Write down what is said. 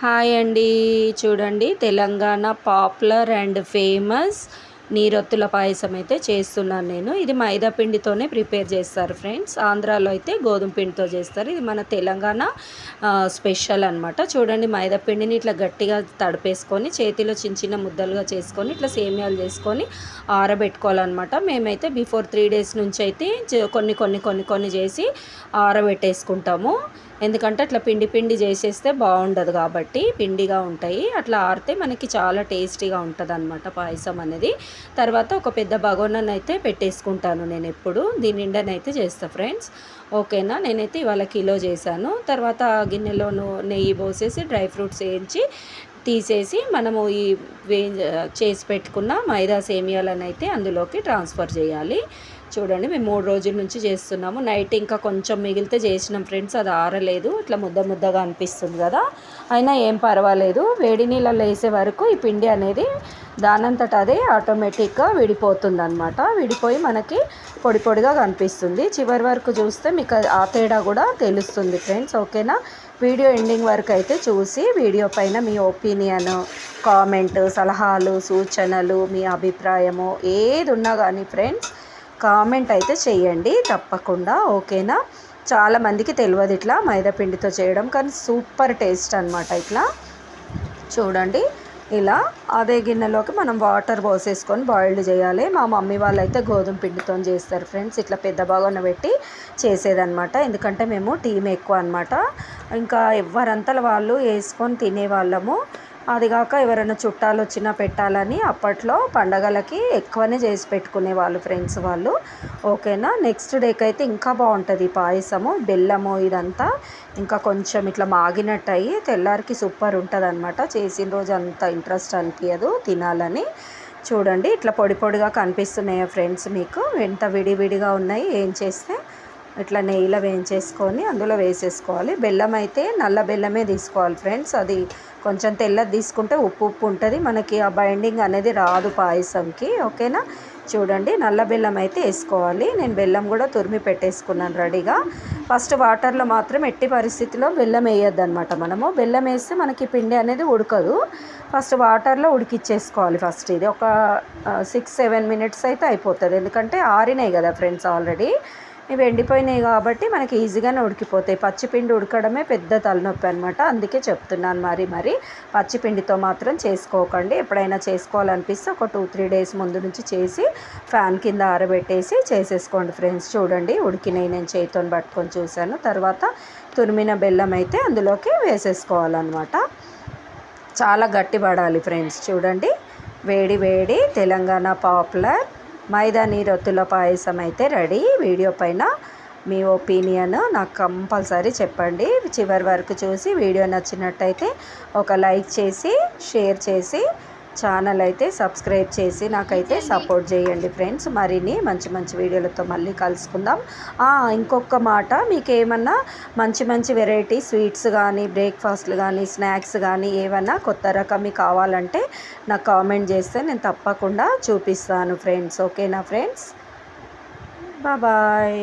Hi అండి. చూడండి Telangana popular and famous నీరొత్తుల పాయసం అయితే చేస్తున్నాను నేను. ఇది మైదా పిండితోనే ప్రిపేర్ చేస్తారు ఫ్రెండ్స్. ఆంధ్రాలో అయితే గోధుమ పిండితో చేస్తారు. ఇది మన తెలంగాణ స్పెషల్ అనమాట చూడండి మైదా పిండిని ఇట్లా గట్టిగా తడిపేసుకొని చేతిలో చిన్న చిన్న ముద్దలుగా చేసుకొని ఇట్లా సేమియాలు చేసుకొని ఆరబెట్టుకోవాలన్నమాట. మేమైతే బిఫోర్ త్రీ డేస్ నుంచి అయితే కొన్ని కొన్ని కొన్ని కొన్ని చేసి ఆరబెట్టేసుకుంటాము. ఎందుకంటే అట్లా పిండి పిండి చేసేస్తే బాగుండదు కాబట్టి పిండిగా ఉంటాయి. అట్లా ఆరితే మనకి చాలా టేస్టీగా ఉంటుంది అనమాట పాయసం అనేది. తర్వాత ఒక పెద్ద బగోనని అయితే పెట్టేసుకుంటాను నేను ఎప్పుడు. దీని నిండానైతే చేస్తాను ఫ్రెండ్స్. ఓకేనా? నేనైతే ఇవాళ కిలో చేశాను. తర్వాత గిన్నెలోను నెయ్యి పోసేసి డ్రై ఫ్రూట్స్ వేయించి తీసేసి మనము ఈ వే చేసి పెట్టుకున్న మైదా సేమియాలను అయితే అందులోకి ట్రాన్స్ఫర్ చేయాలి. చూడండి మేము మూడు రోజుల నుంచి చేస్తున్నాము. నైట్ ఇంకా కొంచెం మిగిలితే చేసినాం ఫ్రెండ్స్ అది ఆరలేదు. ఇట్లా ముద్ద ముద్దగా అనిపిస్తుంది కదా. అయినా ఏం పర్వాలేదు. వేడి నీళ్ళల్లో వేసే వరకు ఈ పిండి అనేది దానంతట అదే ఆటోమేటిక్గా విడిపోతుంది అనమాట విడిపోయి మనకి పొడి పొడిగా కనిపిస్తుంది. చివరి వరకు చూస్తే మీకు ఆ తేడా కూడా తెలుస్తుంది ఫ్రెండ్స్ ఓకేనా? వీడియో ఎండింగ్ వరకు అయితే చూసి వీడియో పైన మీ ఒపీనియన్ కామెంట్ సలహాలు సూచనలు మీ అభిప్రాయము ఏది ఉన్నా కానీ ఫ్రెండ్స్ కామెంట్ అయితే చేయండి తప్పకుండా ఓకేనా? చాలామందికి తెలియదు ఇట్లా మైదాపిండితో చేయడం కానీ సూపర్ టేస్ట్ అనమాట ఇట్లా. చూడండి ఇలా అదే గిన్నెలోకి మనం వాటర్ పోసేసుకొని బాయిల్డ్ చేయాలి. మా మమ్మీ వాళ్ళు అయితే గోధుమ పిండితో చేస్తారు ఫ్రెండ్స్ ఇట్లా పెద్ద బాగా పెట్టి చేసేదనమాట ఎందుకంటే మేము టీం ఎక్కువ అనమాట ఇంకా ఎవరంతల వాళ్ళు వేసుకొని తినేవాళ్ళము. అదిగాక ఎవరైనా చుట్టాలు వచ్చినా పెట్టాలని అప్పట్లో పండగలకి ఎక్కువనే చేసి పెట్టుకునే వాళ్ళు ఫ్రెండ్స్ వాళ్ళు. ఓకేనా? నెక్స్ట్ డేకి అయితే ఇంకా బాగుంటుంది పాయసము బెల్లము ఇదంతా. ఇంకా కొంచెం ఇట్లా మాగినట్టు అయ్యి తెల్లారికి సూపర్ ఉంటుంది అనమాట చేసిన రోజు అంత ఇంట్రెస్ట్ అనిపించదు తినాలని. చూడండి ఇట్లా పొడి పొడిగా కనిపిస్తున్నాయి ఫ్రెండ్స్ మీకు? ఎంత విడివిడిగా ఉన్నాయి ఏం చేస్తే? ఇట్లా నెయ్యిలో వేయించేసుకొని అందులో వేసేసుకోవాలి. బెల్లం అయితే నల్ల బెల్లమే తీసుకోవాలి ఫ్రెండ్స్. అది కొంచెం తెల్లది తీసుకుంటే ఉప్పు ఉప్పు ఉంటుంది. మనకి ఆ బైండింగ్ అనేది రాదు పాయసంకి. ఓకేనా? చూడండి నల్ల బెల్లం అయితే వేసుకోవాలి. నేను బెల్లం కూడా తురిమి పెట్టేసుకున్నాను రెడీగా. ఫస్ట్ వాటర్లో మాత్రం ఎట్టి పరిస్థితిలో బెల్లం వేయద్దు అనమాట మనము. బెల్లం వేస్తే మనకి పిండి అనేది ఉడకదు. ఫస్ట్ వాటర్లో ఉడికిచ్చేసుకోవాలి ఫస్ట్ ఇది. ఒక సిక్స్ సెవెన్ మినిట్స్ అయితే అయిపోతుంది. ఎందుకంటే ఆరినాయి కదా ఫ్రెండ్స్ ఆల్రెడీ. ఇవి ఎండిపోయినాయి కాబట్టి మనకి ఈజీగానే ఉడికిపోతాయి. పచ్చిపిండి ఉడకడమే పెద్ద తలనొప్పి అనమాట అందుకే చెప్తున్నాను మరి మరి పచ్చిపిండితో మాత్రం చేసుకోకండి. ఎప్పుడైనా చేసుకోవాలనిపిస్తే ఒక టూ త్రీ డేస్ ముందు నుంచి చేసి ఫ్యాన్ కింద ఆరబెట్టేసి చేసేసుకోండి ఫ్రెండ్స్. చూడండి ఉడికినాయి నేను చేతితో పట్టుకొని చూశాను. తర్వాత తురిమిన బెల్లం అయితే అందులోకి వేసేసుకోవాలన్నమాట. చాలా గట్టి పడాలి ఫ్రెండ్స్. చూడండి వేడి వేడి తెలంగాణ పాపులర్ మైదా నీరొత్తుల పాయసం అయితే రెడీ. వీడియో పైన మీ ఒపీనియన్ నాకు కంపల్సరీ చెప్పండి. చివరి వరకు చూసి వీడియో నచ్చినట్టయితే ఒక లైక్ చేసి షేర్ చేసి ఛానల్ అయితే సబ్స్క్రైబ్ చేసి నాకైతే సపోర్ట్ చేయండి ఫ్రెండ్స్. మరిన్ని మంచి మంచి వీడియోలతో మళ్ళీ కలుసుకుందాం. ఇంకొక మాట మీకు ఏమన్నా మంచి మంచి వెరైటీ స్వీట్స్ కానీ బ్రేక్ఫాస్ట్లు కానీ స్నాక్స్ కానీ ఏమన్నా కొత్త రకం కావాలంటే నాకు కామెంట్ చేస్తే నేను తప్పకుండా చూపిస్తాను ఫ్రెండ్స్. ఓకేనా ఫ్రెండ్స్? బాయ్.